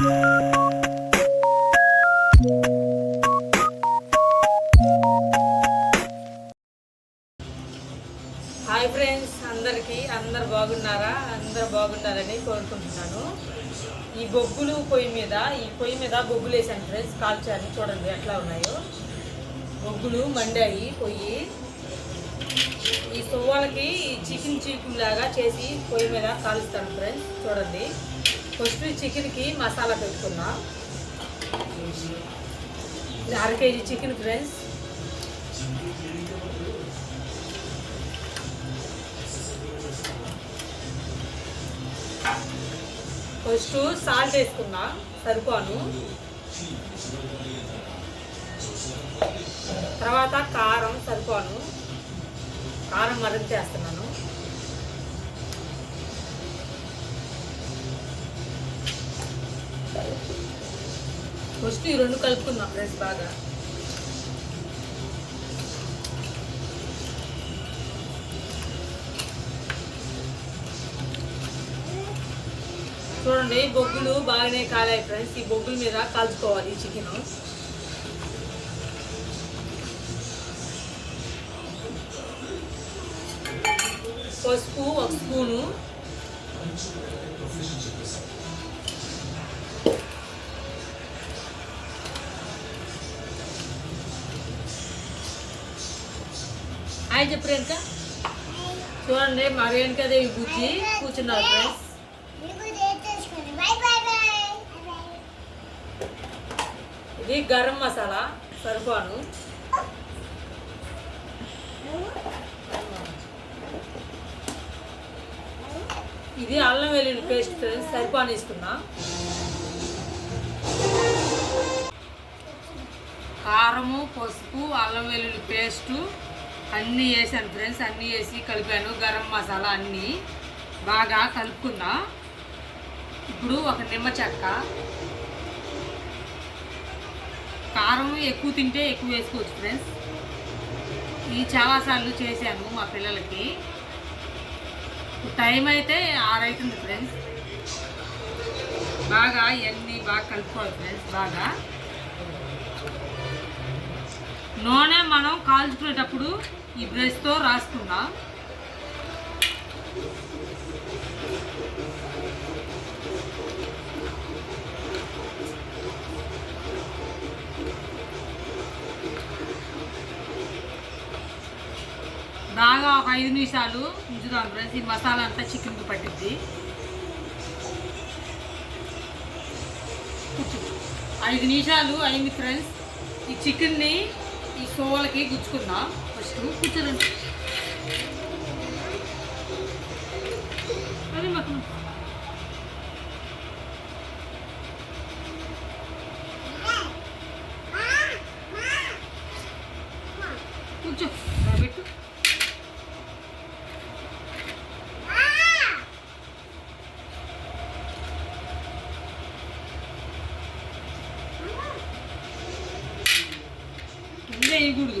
Hi friends అందరికీ అందరు బాగున్నారా? అందరు బాగున్నారని కోరుకుంటున్నాను. ఈ బొగ్గులు పొయ్యి మీద ఈ పొయ్యి మీద బొగ్గులు వేసాను ఫ్రెండ్స్ కాల్చాను. చూడండి ఎట్లా ఉన్నాయో. బొగ్గులు మండాయి పొయ్యి. ఈ సువ్వాలకి ఈ చికెన్ చీకులు లాగా చేసి పొయ్యి మీద కాలుస్తాను ఫ్రెండ్స్ చూడండి. ఫస్ట్ చికెన్కి మసాలా పెట్టుకున్నా. అర KG chicken friends. First salt వేసుకున్నా సరిపోను. తర్వాత కారం సరిపోను. కారం మరింత చేస్తున్నాను ఫస్ట్ ఈ రెండు కలుపుకుందాం ఫ్రెండ్స్ బాగా. చూడండి బొగ్గులు బాగానే కాలాయి ఫ్రెండ్స్. ఈ బొగ్గుల మీద కాల్చుకోవాలి ఈ చికెన్. పసుపు ఒక స్పూను. హాయ్ చెప్పు రేణుక చూడండి మా రేణుకదేవి బుజ్జి కూర్చున్నారు ఫ్రెండ్స్ ఇది గరం మసాలా సరిపోను. ఇది అల్లం వెల్లుల్లి పేస్ట్ ఫ్రెండ్స్ సరిపోను ఇస్తున్నా. కారము పసుపు అల్లం వెల్లుల్లి పేస్టు అన్నీ వేసాను ఫ్రెండ్స్ అన్నీ వేసి కలిపాను. గరం మసాలా అన్నీ బాగా కలుపుకున్నా. ఇప్పుడు ఒక నిమ్మ చెక్క. కారం ఎక్కువ తింటే ఎక్కువ వేసుకోవచ్చు ఫ్రెండ్స్. ఈ చాలాసార్లు చేశాను మా పిల్లలకి. టైం అయితే ఆరైతుంది ఫ్రెండ్స్. బాగా ఇవన్నీ బాగా కలుపుకోవాలి ఫ్రెండ్స్ బాగా. నూనె మనం కాల్చుకునేటప్పుడు ఈ బ్రష్తో రాసుకుందాం బాగా ఒక ఐదు నిమిషాలు ఉంచుదాం ఫ్రెండ్స్ ఈ మసాలా అంతా చికెన్కి పట్టిద్ది. ఐదు నిమిషాలు అయింది ఫ్రెండ్స్. ఈ చికెన్ని ఈ సోలకి గుచ్చుకుందాం? ఫస్ట్. కూర్చోండి అదే మాకు కూర్చో ఇలా పెట్టు కింద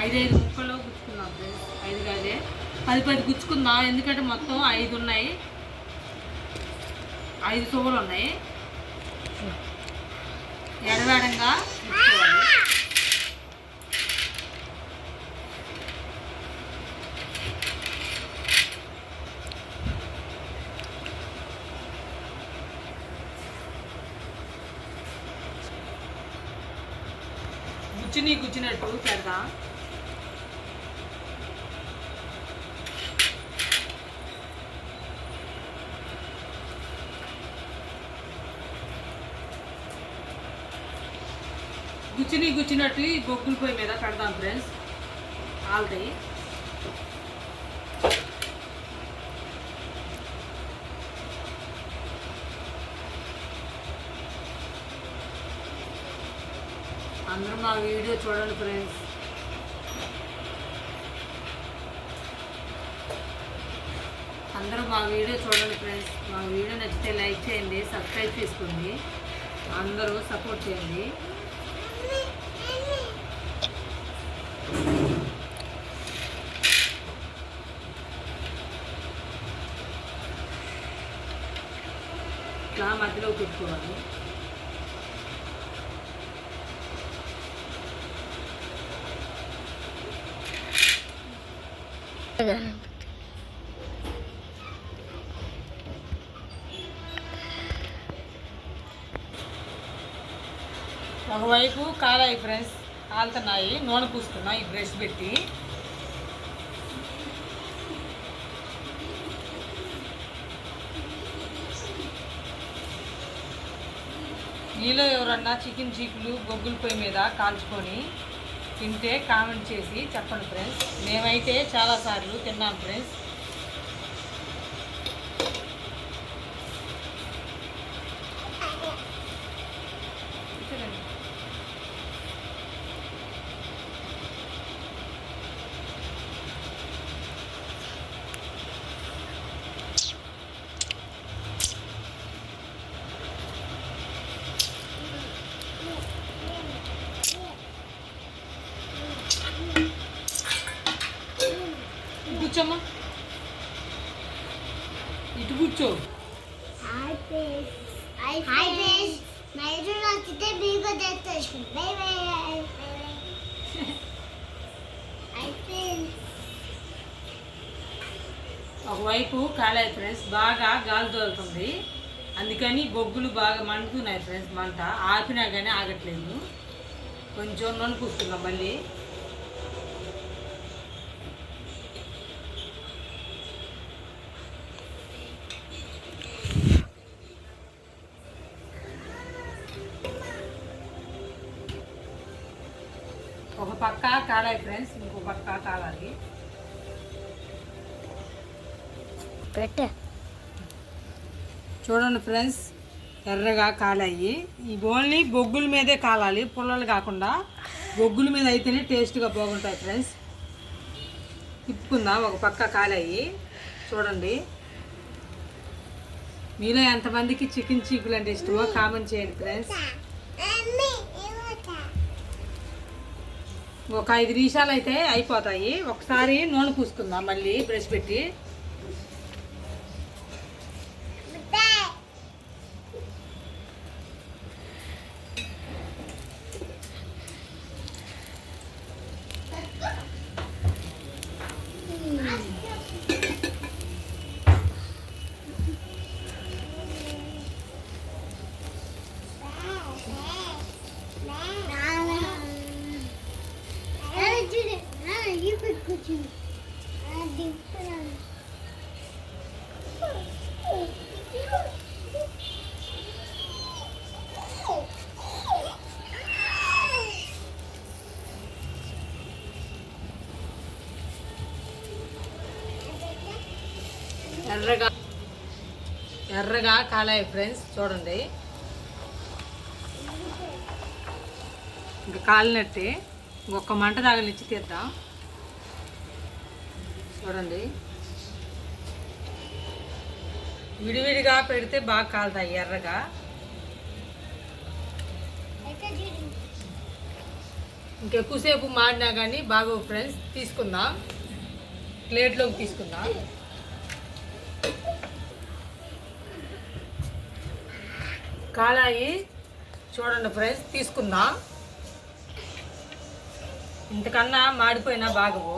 ఐదైదు ముక్కలు గుచ్చుకుందాం ఫ్రెండ్స్. ఐదు కాదే. పది పది గుచ్చుకుందాం? ఎందుకంటే మొత్తం ఐదు ఉన్నాయి. ఐదు సువ్వలు ఉన్నాయి. ఎడవేడంగా గుచ్చిని గుజ్జినట్టు పెడదాం గుచ్చిని గుచ్చినట్టు ఈ బొగ్గుల పొయ్యి మీద కడదాం ఫ్రెండ్స్ ఆల్తాయి అందరూ మా వీడియో చూడండి ఫ్రెండ్స్. అందరూ మా వీడియో చూడండి ఫ్రెండ్స్. మా వీడియో నచ్చితే లైక్ చేయండి సబ్స్క్రైబ్ చేసుకోండి. అందరూ సపోర్ట్ చేయండి. ఇట్లా మధ్యలో పెట్టుకోవాలి ఒకవైపు కాలాయి ఫ్రెండ్స్ కాలుతున్నాయి నూనె పూస్తున్నాయి ఈ బ్రష్ పెట్టి. నీలో ఎవరన్నా చికెన్ చీకులు బొగ్గుల పొయ్యి మీద కాల్చుకొని తింటే కామెంట్ చేసి చెప్పండి ఫ్రెండ్స్. మేమైతే చాలాసార్లు తిన్నాం ఫ్రెండ్స్ ఇక్కడండి. ఇటు కూర్చోమ్మా ఇటు కూర్చో హాయ్ ఫ్రెండ్స్ హాయ్ ఫ్రెండ్స్ మీరు నచ్చితే మీకు తెచ్చేసి బై బై హాయ్ ఫ్రెండ్స్ ఒకవైపు కాలాయి ఫ్రెండ్స్ బాగా గాలి తోలుతుంది. అందుకని బొగ్గులు బాగా మండుతున్నాయి ఫ్రెండ్స్ మంట. ఆపినా కానీ ఆగట్లేదు. కొంచెం నూనె పూస్తున్నాం మళ్ళీ ఒక పక్క కాలాయి ఫ్రెండ్స్ ఇంకో పక్క కాలాలి పెట్ట. చూడండి ఫ్రెండ్స్ ఎర్రగా కాలాయి. ఈ ఓన్లీ బొగ్గుల మీదే కాలాలి పుల్లలు కాకుండా. బొగ్గుల మీద అయితేనే టేస్ట్గా బాగుంటాయి ఫ్రెండ్స్. తిప్పుకుందాం ఒక పక్క కాలాయి. చూడండి. మీలో ఎంతమందికి చికెన్ చీకులు అంటే ఇష్టమో కామెంట్ చేయండి ఫ్రెండ్స్. ఒక ఐదు నిమిషాలు అయితే అయిపోతాయి. ఒకసారి నూనె పూసుకుందాం మళ్ళీ బ్రష్ పెట్టి. ఎర్రగా ఎర్రగా కాలాయి ఫ్రెండ్స్ చూడండి. ఇంకా కాలినట్టే ఇంకొక మంట తగలిచ్చి తీద్దాం. చూడండి. విడివిడిగా పెడితే బాగా కాలుతాయి ఎర్రగా. ఇంకెక్కువసేపు మాడినా కానీ బాగా ఫ్రెండ్స్ తీసుకుందాం. ప్లేట్లోకి తీసుకుందాం. కాలాయి చూడండి ఫ్రెండ్స్ తీసుకుందాం. ఇంతకన్నా మాడిపోయినా బాగవు.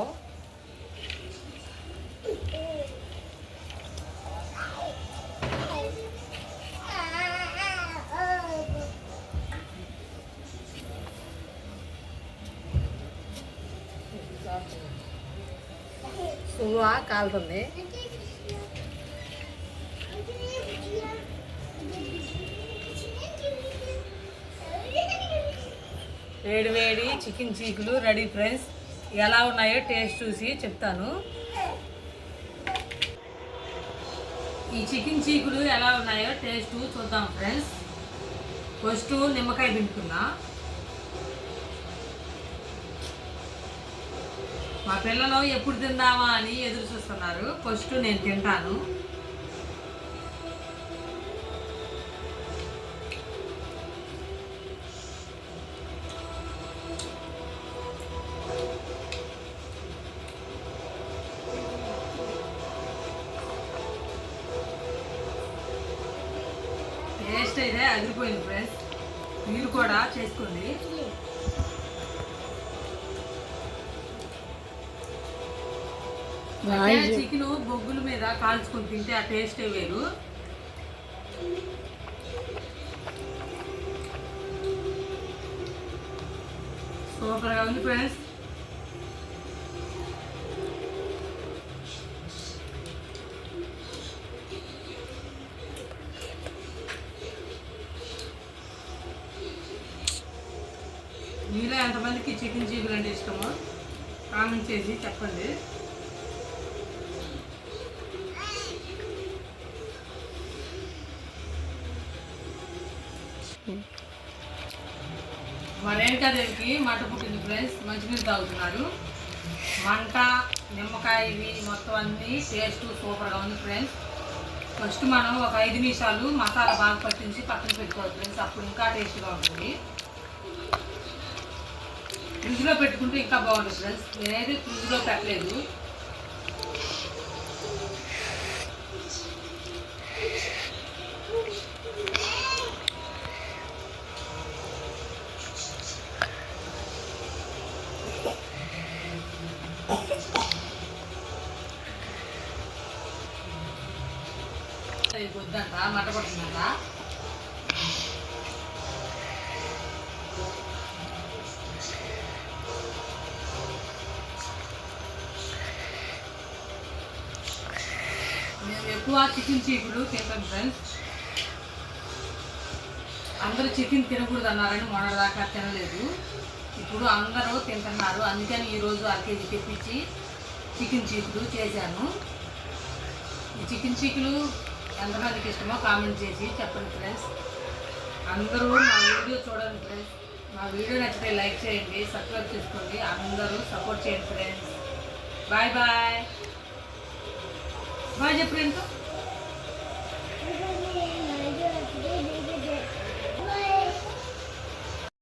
సువా కాలుతుంది. వేడి వేడి చికెన్ చీకులు రెడీ ఫ్రెండ్స్. ఎలా ఉన్నాయో టేస్ట్ చూసి చెప్తాను. ఈ చికెన్ చీకులు ఎలా ఉన్నాయో టేస్ట్ చూద్దాం ఫ్రెండ్స్. ఫస్ట్ నిమ్మకాయ పిండుకున్నా మా పిల్లలు ఎప్పుడు తిందామా అని ఎదురు చూస్తున్నారు. ఫస్ట్ నేను తింటాను. టేస్ట్ అయితే అదిరిపోయింది ఫ్రెండ్స్ మీరు కూడా చేసుకోండి. చికెన్ బొగ్గుల మీద కాల్చుకొని తింటే ఆ టేస్టే వేరు. సూపర్గా ఉంది ఫ్రెండ్స్ మీలో ఎంతమందికి చికెన్ చీకులు అంటే ఇష్టమో? కామెంట్ చేసి చెప్పండి. మా రేణుకాదేవికి మంట పుట్టింది ఫ్రెండ్స్ మంచినీళ్ళు తాగుతున్నారు. మంట నిమ్మకాయ ఇవి మొత్తం అన్నీ టేస్ట్ సూపర్గా ఉంది ఫ్రెండ్స్. ఫస్ట్ మనం ఒక ఐదు నిమిషాలు మసాలా బాగా పట్టించి పక్కన పెట్టుకోవాలి ఫ్రెండ్స్ అప్పుడు ఇంకా టేస్ట్గా ఉంటుంది. ఫ్రిడ్జ్లో పెట్టుకుంటే ఇంకా బాగుంటుంది ఫ్రెండ్స్ నేనైతే ఫ్రిడ్జ్లో పెట్టలేదు. ఇది వద్దంట మట ఎక్కువ చికెన్ చేయకూడదు తింటాం ఫ్రెండ్స్ అందరూ చికెన్ తినకూడదు అన్నారని దాకా తినలేదు. ఇప్పుడు అందరూ తింటున్నారు. అందుకని ఈరోజు అర కేజీ తెప్పించి చికెన్ చీకులు చేశాను. ఈ చికెన్ చీకులు ఎంతమందికి ఇష్టమో కామెంట్ చేసి చెప్పండి ఫ్రెండ్స్ అందరూ నా వీడియో చూడండి ఫ్రెండ్స్ మా వీడియో నచ్చితే లైక్ చేయండి సబ్స్క్రైబ్ చేసుకోండి. అందరూ సపోర్ట్ చేయండి ఫ్రెండ్స్ బాయ్ బాయ్ బాయ్ చెప్పు